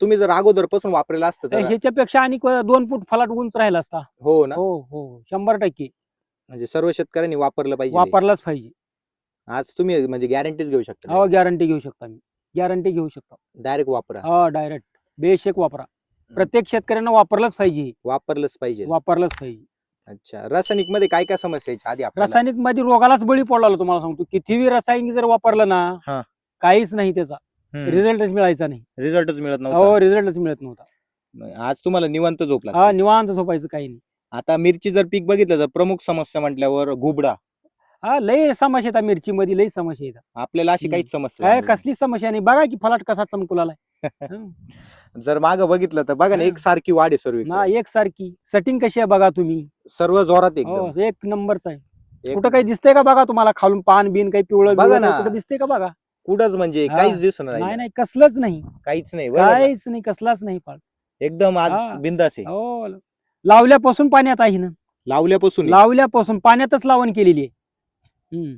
तुम्ही जर अगोदरपासून वापरेला असतं तर ह्याच्यापेक्षा आणि दोन फूट फलाट उंच राहिला असता. हो ना. हो हो. शंभर टक्के. म्हणजे सर्व शेतकऱ्यांनी वापरलं पाहिजे वापरलाच पाहिजे. आज तुम्ही म्हणजे गॅरंटीच घेऊ शकता. हो गॅरंटी घेऊ शकता मी गॅरंटी घेऊ शकता. डायरेक्ट वापरा. हो डायरेक्ट बेशक वापरा. प्रत्येक शेतकऱ्यांना वापरलंच पाहिजे. वापरलंच पाहिजे. वापरलंच पाहिजे. अच्छा. रासायनिकमध्ये काय काय समस्या यायच्या आधी आपल्याला? रासायनिकमध्ये रोगालाच बळी पडला तुम्हाला सांगतो. कितीही रासायनिक जर वापरलं हा. ना काहीच नाही त्याचा. रिझल्टच मिळायचा नाही. रिझल्टच मिळत हो नव्हता रिझल्टच मिळत नव्हता. आज तुम्हाला निवांत झोप हा लागते. निवांत झोपायचं काही नाही. आता मिरची जर पीक बघितलं तर प्रमुख समस्या म्हटल्यावर गुबडा हा लय समस्या येतात मिरची मध्ये लय समस्या येतात. आपल्याला अशी. काहीच समस्या काय नाही. कसली समस्या नाही. बघा की फलाट कसा चमकुलाला जर माग बघितलं तर बघा ना हा. एक सारखी वाढ आहे सर्व ना एक सारखी. सेटिंग कशी आहे बघा तुम्ही. सर्व जोरात हो एक नंबरच आहे. एक- कुठं काही दिसतंय का बघा तुम्हाला? खालून पान बिन काही पिवळं बघा बिवळं ना. कुठं दिसतंय का बघा? कुठंच म्हणजे हा. काहीच दिसून नाही नाही नाही कसलंच नाही. काहीच नाही बरोबर. ना? काहीच नाही कसलाच नाही फळ. एकदम आज. बिंदास आहे. हो. लावल्यापासून पाण्यात आहे ना. लावल्यापासून आहे. लावल्यापासून पाण्यातच लावण केलेली आहे. हम्म.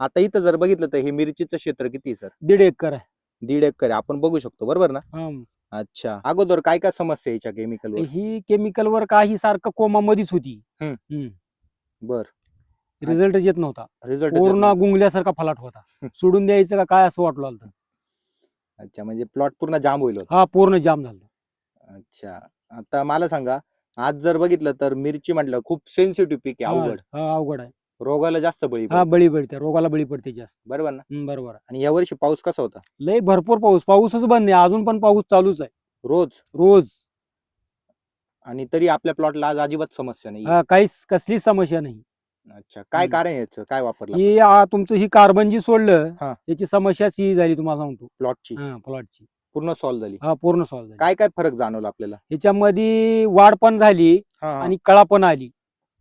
आता इथं जर बघितलं तर हे मिरचीचं क्षेत्र किती सर? दीड एकर आहे. दीड एकर आहे. आपण बघू शकतो बरोबर ना? हं. अच्छा. अगोदर काय काय समस्या याच्या केमिकल ही केमिकल वर काही सारखं कोमा मध्येच होती. बर. रिझल्ट येत नव्हता. रिझल्ट पूर्ण गुंगल्यासारखा फलाट होता. सोडून द्यायचं का काय असं वाटलं होतं? अच्छा म्हणजे प्लॉट पूर्ण जाम होईल होता. हा पूर्ण जाम झाला. अच्छा. आता मला सांगा आज जर बघितलं तर मिरची म्हटलं खूप सेन्सिटिव्ह पीक आहे अवघड. हा अवघड आहे. रोगाला जास्त बळी हा पडतो. बळी पडते रोगाला बळी पडते जास्त. बरोबर ना? बरोबर आहे. आणि यावर्षी पाऊस कसा होता? लय भरपूर पाऊस पाऊसच बंद नाही अजून पण पाऊस चालूच आहे. रोज? रोज. आणि तरी आपल्या प्लॉटला आज अजिबात समस्या नाही हा, काहीच कसली समस्या नाही. अच्छा. काय हम्म. कारण आहे याचं? काय वापरलं ही आ, तुमचं ही कार्बन जी सोडलं हा. याची समस्याच ही झाली तुम्हाला सांगतो. प्लॉटची हा प्लॉटची पूर्ण सॉल्व्ह झाली? हा पूर्ण सॉल्व झाली. काय काय फरक जाणवला आपल्याला? ह्याच्यामध्ये वाढ पण झाली हा, हा. आणि कळा पण आली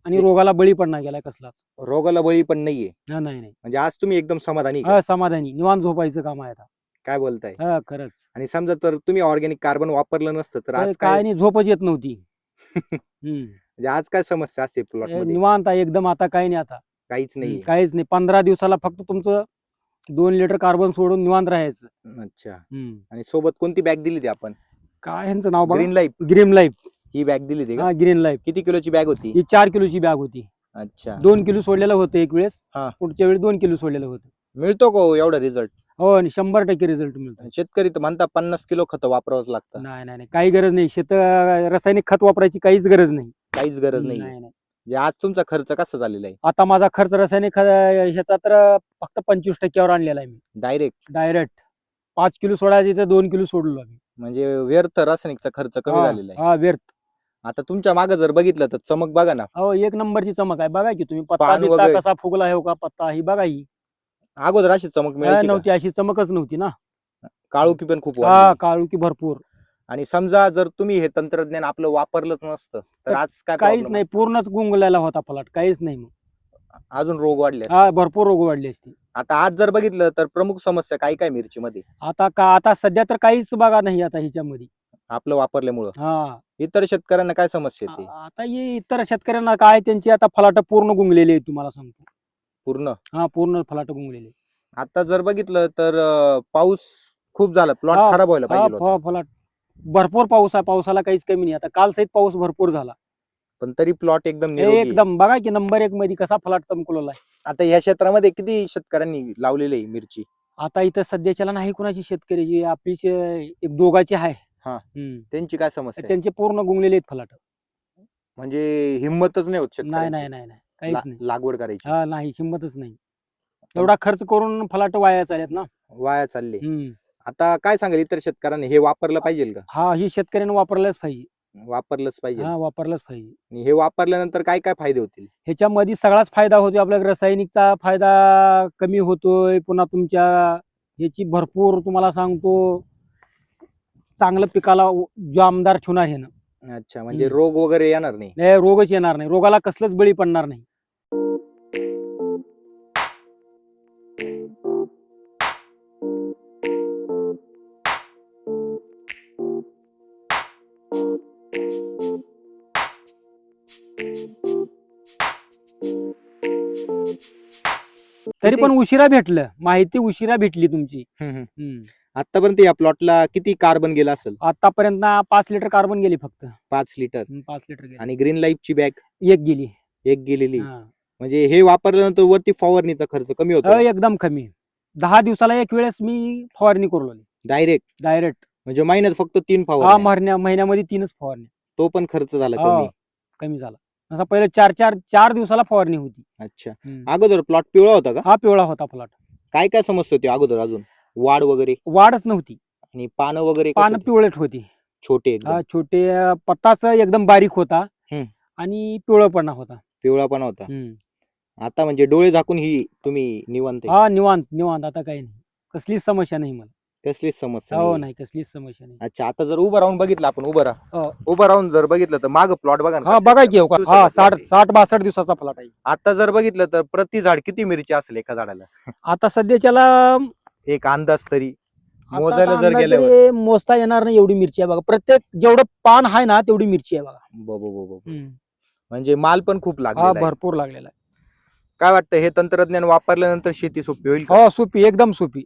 आणि रोगाला बळी पण नाही गेला कसलाच. रोगाला बळी पण नाहीये? हा नाही नाही. म्हणजे आज तुम्ही एकदम समाधानी का? हा समाधानी. निवांत झोपायचं काम आहे आता. काय बोलताय? हा खरंच. आणि समजा तर तुम्ही ऑर्गॅनिक कार्बन वापरलं नसतं तर तर आज काय काय? नाही झोपच येत नव्हती. हम्म. म्हणजे आज काय समस्या असते प्लॉटमध्ये निवांत आहे एकदम आता काही नाही आता. काहीच नाही काहीच नाही. पंधरा दिवसाला फक्त तुमचं दोन लिटर कार्बन सोडून निवांत राहायचं. अच्छा. हम्म. आणि सोबत कोणती बॅग दिली ती आपण? काय ह्यांचं नाव बघा. ग्रीन लाईफ ग्रीन लाईफ ही बॅग दिली ती का? हा ग्रीन लाईफ किती किलोची बॅग होती? ही चार किलोची बॅग होती. अच्छा. दोन किलो सोडलेलं होतं एक वेळेस. हा. पुढच्या वेळी दोन किलो सोडलेलं होतं. मिळतो का हो एवढा रिझल्ट हो आणि शंभर टक्के रिझल्ट मिळतो. शेतकरी तर म्हणता पन्नास किलो खत वापरावंच लागतं. नाही नाही नाही. काही गरज नाही. शेत रासायनिक खत वापरायची काहीच गरज नाही. काहीच गरज नाही म्हणजे आज तुमचा खर्च कसा झालेला आहे? आता माझा खर्च रासायनिक खत ह्याचा तर फक्त पंचवीस टक्क्यावर आणलेला आहे मी. डायरेक्ट डायरेक्ट पाच किलो सोडायचे तर दोन किलो सोडलो आम्ही. म्हणजे व्यर्थ रासायनिकचा खर्च कमी हा, झालेला आहे. हा व्यर्थ. आता तुमच्या मागे जर बघितलं तर चमक बघा ना. हो एक नंबरची चमक आहे. बघा की तुम्ही पत्ता पान बित्ता वगैरे. कसा फुगला आहे का पत्ता ही बघा ही. अगोदर अशी चमक हा, मिळायची का? नव्हती अशी चमकच नव्हती ना. काळुकी पण खूप हा वाढली. काळुकी भरपूर. आणि समजा जर तुम्ही हे तंत्रज्ञान आपलं वापरलंच नसतं तर तर आज काय काहीच problem नाही पूर्णच गुंगलेला होता फलाट काहीच नाही मग? अजून रोग वाढले असते. हा भरपूर रोग वाढली असती आता आज जर बघितलं तर प्रमुख समस्या काय काय मिरचीमध्ये? आता का आता सध्या तर काहीच बघा नाही आता ह्याच्यामध्ये. आपलं वापरल्यामुळं. हा. इतर शेतकऱ्यांना काय समस्या येते आ- आता हे इतर शेतकऱ्यांना काय त्यांची आता फलाट पूर्ण गुंगलेली आहे तुम्हाला सांगतो. पूर्ण? हा पूर्ण फलाट गुंगलेली आता जर बघितलं तर अं, पाऊस खूप झाला प्लॉट हा, खराब व्हायला पाहिजे होता. फलाट भरपूर पाऊस आहे पावसाला काहीच कमी नाही. आता काल सहित पाऊस भरपूर झाला. पण तरी प्लॉट एकदम निरोगी आहे. एकदम. बघा की नंबर एक मध्ये कसा फलाट चमकवलेला आहे. आता या क्षेत्रामध्ये किती शेतकऱ्यांनी लावलेली आहे मिरची? आता इथं सध्याच्याला नाही कुणाची शेतकऱ्याची आपली एक दोघाची आहे. हा. हम्म. त्यांची काय समस्या आहे? त्यांचे पूर्ण गुंगलेले आहेत फलाट. म्हणजे हिंमतच नाही होत नाही शेतकऱ्यांची. नाही नाही नाही काहीच ला- नाही. लागवड करायची. हा नाही हिंमतच नाही. एवढा खर्च करून फलाट वाया चालत ना. वाया चालले. हम्म. आता काय सांगेल इतर शेतकऱ्यांनी? हे वापरलं पाहिजे का? हा ही शेतकऱ्याने वापरलाच पाहिजे. वापरलंच पाहिजे हा वापरलाच पाहिजे. आणि हे वापरल्यानंतर काय काय फायदे होतील? ह्याच्यामध्ये सगळाच फायदा होतोय. आपल्या रासायनिकचा फायदा कमी होतोय. पुन्हा तुमच्या ह्याची भरपूर तुम्हाला सांगतो. चांगलं पिकाला जो आमदार ठेवणार हे ना. अच्छा म्हणजे हम्म. रोग वगैरे येणार नाही? नाही, रोगच येणार नाही. रोगाला कसलंच बळी पडणार नाही. तरी पण उशिरा भेटलं. माहिती उशिरा भेटली तुमची. हम्म. आतापर्यंत या प्लॉटला किती कार्बन गेला असेल? आतापर्यंत ना पाच लिटर कार्बन गेली फक्त. पाच लिटर हम्म, पाच लिटर गेली. आणि ग्रीन लाईफची बॅग एक गेली. एक गेलेली. हा. म्हणजे हे वापरल्यानंतर वरती फवारणीचा खर्च कमी अ, होतो एकदम कमी. दहा दिवसाला एक वेळेस मी फवारणी करू लागली डायरेक्ट डायरेक्ट म्हणजे महिन्यात फक्त तीन हा फवारणी महिन्या महिन्यामध्ये तीनच फवारणी तो पण खर्च झाला हा. कमी झाला. असा पहिले चार चार चार दिवसाला फवारणी होती. अच्छा. हम्म. अगोदर प्लॉट पिवळा होता का? हा पिवळा होता प्लॉट काय काय समस्या होती अगोदर अजून? वाढ वगैरे? वाढच नव्हती. आणि पानं वगैरे पानं होती? पिवळट होती. छोटे हा छोटे अ, पत्ताच एकदम बारीक होता. हम्म. आणि पिवळपणा होता. पिवळा पण होता. हम्म. आता म्हणजे डोळे झाकून ही तुम्ही निवांत आहे. हा निवांत निवांत. आता काही नाही. कसलीच समस्या नाही मला. कसलीच समस्या हो. नाही कसलीच समस्या नाही अच्छा आता जर उभं राहून बघितलं आपण उभं राहा हो. उभं राहून जर बघितलं तर माग प्लॉट बघा ना हा कसं बघा आहे. की हो दिवसाचा हा plot साठ आहे. साठ बासष्ट दिवसाचा प्लॉट आहे आता जर बघितलं तर प्रति झाड किती मिरची असेल एका झाडाला आता सध्याच्याला एक अंदाज तरी आता मोजायला जर अंदाजे गेल्यावर मोजता येणार नाही एवढी मिरची आहे बघा प्रत्येक जेवढं पान आहे ना तेवढी मिरची आहे बघा बो- बो- बो- बो. हम्म. म्हणजे माल पण खूप हा लागला भरपूर लागलेला आहे काय वाटतं हे तंत्रज्ञान वापरल्यानंतर शेती सोपी होईल का? हो सोपी एकदम सोपी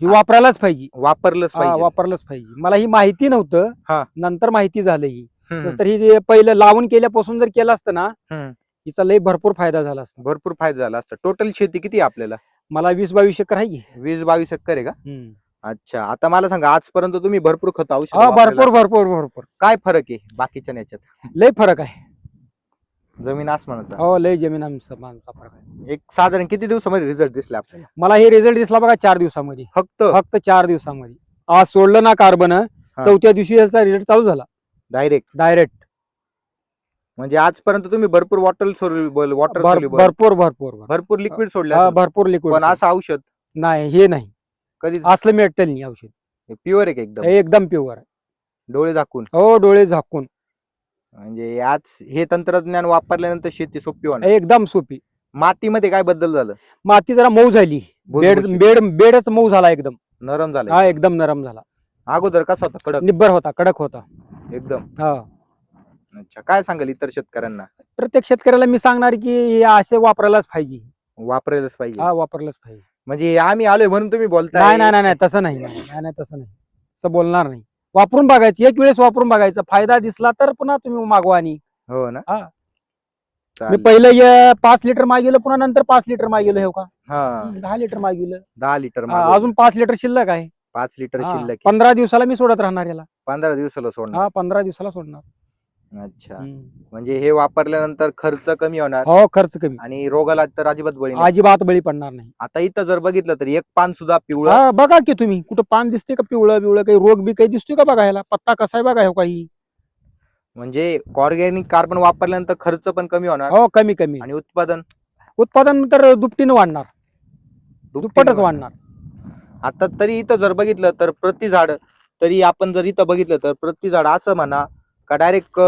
ही वापरायलाच पाहिजे. वापरलंच हा, पाहिजे. वापरलंच पाहिजे. मला ही माहिती हा. नव्हतं नंतर माहिती झालं ही. हम्म, तर ही जे पहिलं लावून केल्यापासून जर केलं असतं ना हम्म. हिचा लय भरपूर फायदा झाला असता. भरपूर फायदा झाला असता. टोटल शेती किती आहे आपल्याला? मला वीस बावीस एकर आहे की. वीस बावीस एकर आहे का? हम्म. अच्छा. आता मला सांगा आजपर्यंत तुम्ही भरपूर खत औषध हा भरपूर असेल. भरपूर भरपूर. काय फरक आहे बाकीच्या याच्यात? लय फरक आहे. जमीन आसमानाचा? हो लय जमीन आमचा मानचा फरक आहे. एक साधारण किती दिवसामध्ये रिझल्ट दिसला आपल्याला? मला हे रिझल्ट दिसला बघा चार दिवसामध्ये. फक्त? फक्त चार दिवसामध्ये. आज सोडलं ना कार्बन चौथ्या दिवशी याचा रिझल्ट चालू झाला. डायरेक्ट डायरेक्ट म्हणजे आजपर्यंत तुम्ही भरपूर वॉटर सोल्युबल वॉटर सोल्युबल भरपूर भरपूर भरपूर. भरपूर लिक्विड सोडले हा, असेल. भरपूर लिक्विड पण असं औषध? नाही हे नाही. कधीच? असलं मेटल नाही औषध. प्युअर आहे का एकदम? हे एकदम प्युअर डोळे झाकून? हो डोळे झाकून. म्हणजे आज हे तंत्रज्ञान वापरल्यानंतर शेती सोपी होणार. एकदम सोपी. मातीमध्ये काय बदल झालं? माती जरा मऊ झाली. बेड भुसभुशीत, बेड बेडच मऊ झाला एकदम. नरम झालं. हा एकदम नरम झाला. अगोदर कसा होता? कडक? निब्बर होता कडक होता. एकदम? हा. अच्छा काय सांगाल इतर शेतकऱ्यांना? प्रत्येक शेतकऱ्याला मी सांगणार की हे असे वापरायलाच पाहिजे. वापरायलाच पाहिजे. हा वापरलंच पाहिजे. म्हणजे आम्ही आलोय म्हणून तुम्ही बोलताय. नाही नाही नाही नाही तसं नाही नाही नाही, नाही तसं नाही. असं बोलणार नाही. वापरून बघायची एक वेळेस वापरून बघायचं. फायदा दिसला तर पुन्हा तुम्ही मागवा आणि. हो ना? हा. मी चालेल. पहिलं पाच लिटर मागितलं पुन्हा नंतर पाच लिटर मागितलं हे का हा. हम्म, दहा लिटर मागितलं. दहा लिटर हा. अजून पाच लिटर शिल्लक आहे. पाच लिटर हा, शिल्लक आहे. पंधरा दिवसाला मी सोडत राहणार याला. पंधरा दिवसाला सोडणार. हा पंधरा दिवसाला सोडणार. अच्छा. हम्म. म्हणजे हे वापरल्यानंतर खर्च कमी होणार हो खर्च कमी. आणि रोगाला तर अजिबात बळी नाही. अजिबात बळी पडणार नाही. आता इथं जर बघितलं तर एक पान सुद्धा पिवळं हा बघा की तुम्ही कुठं पान दिसते का पिवळं बिवळं काही रोग बी काही दिसतोय का बघा ह्याला पत्ता कसा आहे बघा ह्यो काही. म्हणजे ऑर्गॅनिक कार्बन वापरल्यानंतर खर्च पण कमी होणार हो कमी कमी. आणि उत्पादन? उत्पादन तर दुपटीनं वाढणार. दुप्पटच वाढणार. आता तरी इथं जर बघितलं तर प्रति झाड तरी आपण जर इथं बघितलं तर प्रति झाड असं म्हणा का डायरेक्ट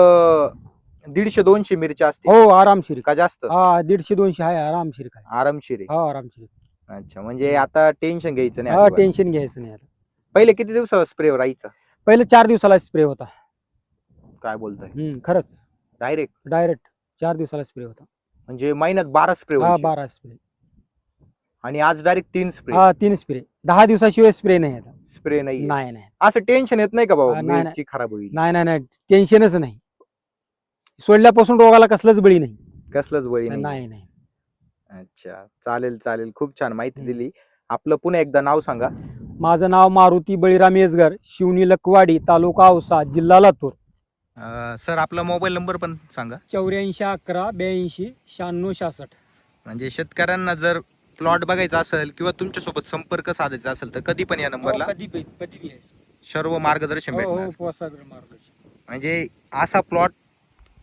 दीडशे दोनशे मिरच्या असतील? हो आरामशीर का जास्त? हा दीडशे दोनशे आहे आरामशीर काय. आरामशीर आहे हो आरामशीर अच्छा म्हणजे आता टेन्शन घ्यायचं नाही हा अजिबात. टेन्शन घ्यायचं नाही आता. पहिले किती दिवसाला स्प्रे राहायचा? पहिले चार दिवसाला स्प्रे होता. काय बोलतोय? हम्म, खरंच. डायरेक्ट डायरेक्ट चार दिवसाला स्प्रे होता. म्हणजे महिन्यात बारा स्प्रे हा बारा स्प्रे आणि आज डायरेक्ट तीन स्प्रे हा तीन स्प्रे दहा दिवसाशिवाय स्प्रे नाही आता. स्प्रे नाही नाही नाही. असं टेन्शन येत नाही का हा, बाबा नाही, मिरची खराब होईल. नाही नाही नाही. टेन्शनच नाही. सोडल्यापासून रोगाला कसलंच बळी नाही. कसलंच बळी नाही. नाही नाही. अच्छा. चालेल चालेल. खूप छान माहिती हम्म. दिली. आपलं पुन्हा एकदा नाव सांगा. माझं नाव मारुती बळीराम येसगर शिवनी लकवाडी तालुका औसा जिल्हा लातूर. सर आपला मोबाईल नंबर पण सांगा. चौऱ्याऐंशी अकरा ब्याऐंशी शहाण्णव सहासष्ट म्हणजे शेतकऱ्यांना जर प्लॉट बघायचा असेल किंवा तुमच्यासोबत संपर्क साधायचा असेल तर कधी पण या नंबरला. हो, कधी बी कधी बी यायचं. सर्व मार्गदर्शन हो भेटणार. हो पोसागर मार्गदर्शन. म्हणजे असा प्लॉट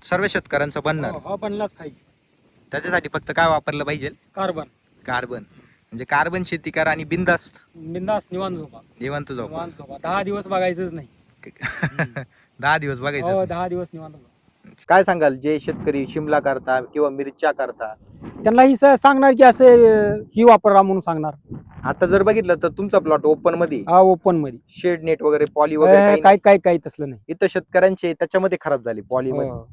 सर्व शेतकऱ्यांचा बनणार. हो, हो बनलाच पाहिजे. त्याच्यासाठी फक्त काय वापरलं पाहिजे? कार्बन. कार्बन. म्हणजे कार्बन शेती करा आणि बिंदास्त बिंदास निवांत झोपा. जाऊ निवांत झोपा. दहा दिवस बघायचंच नाही. दहा दिवस हो बघायचं दहा दिवस निवांत झोपा. काय सांगाल? जे शेतकरी शिमला करता किंवा मिरच्या करता त्यांना ही स- सांगणार की असे अं, ही वापरा म्हणून सांगणार. आता जर बघितलं तर तुमचा प्लॉट ओपनमध्ये हा ओपनमध्ये शेड नेट वगैरे पॉली वगैरे काय काय काय तसलं नाही. इथं शेतकऱ्यांचे त्याच्यामध्ये खराब झाले पॉली मध्ये हो.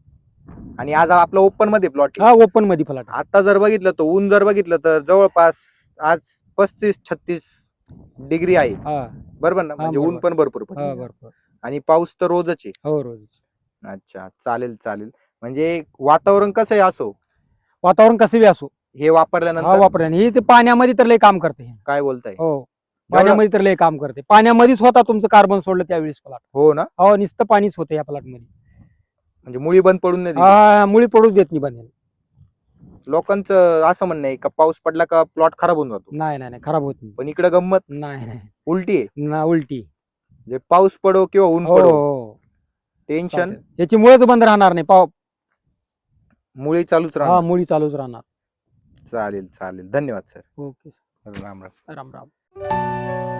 आणि आज आपला ओपनमध्ये प्लॉट हा ओपनमध्ये फलाट आता जर बघितलं तर ऊन जर बघितलं तर जवळपास आज पस्तीस छत्तीस डिग्री आहे. हा. बरोबर ना? म्हणजे ऊन बरोबर. पण भरपूर हा बरोबर. आणि पाऊस तर रोजच आहे. हो रोज अच्छा चालेल चालेल. म्हणजे वातावरण कसं आहे असो वातावरण कसं बी असो. हे हा वापरल्यानंतर. वापरण्याने हे ते पाण्यामध्ये तर लय काम करते हे. काय बोलताय? हो. पाण्यामध्ये तर लय काम करते. पाण्यामध्येच होता तुमचं कार्बन सोडलं त्यावेळेस प्लॉट हो ना? हो नुसतं पाणीच होतं या प्लॉटमध्ये. म्हणजे मुळी बंद पडून नाही दिली. हा, मुळी पडूच देत नाही बंद लोकांचं असं म्हणणं आहे का पाऊस पडला का प्लॉट खराब होऊन जातो? नाही नाही नाही खराब होत नाही. पण इकडे गंमत? नाही नाही. उलटी आहे? ना उलटी म्हणजे पाऊस पडो किंवा ऊन हो पडो हो टेन्शन याची मुळेच बंद राहणार नाही. पाव मुळी चालूच हा राहणार मुळी चालूच राहणार. चालेल चालेल. धन्यवाद सर. ओके राम राम. राम राम.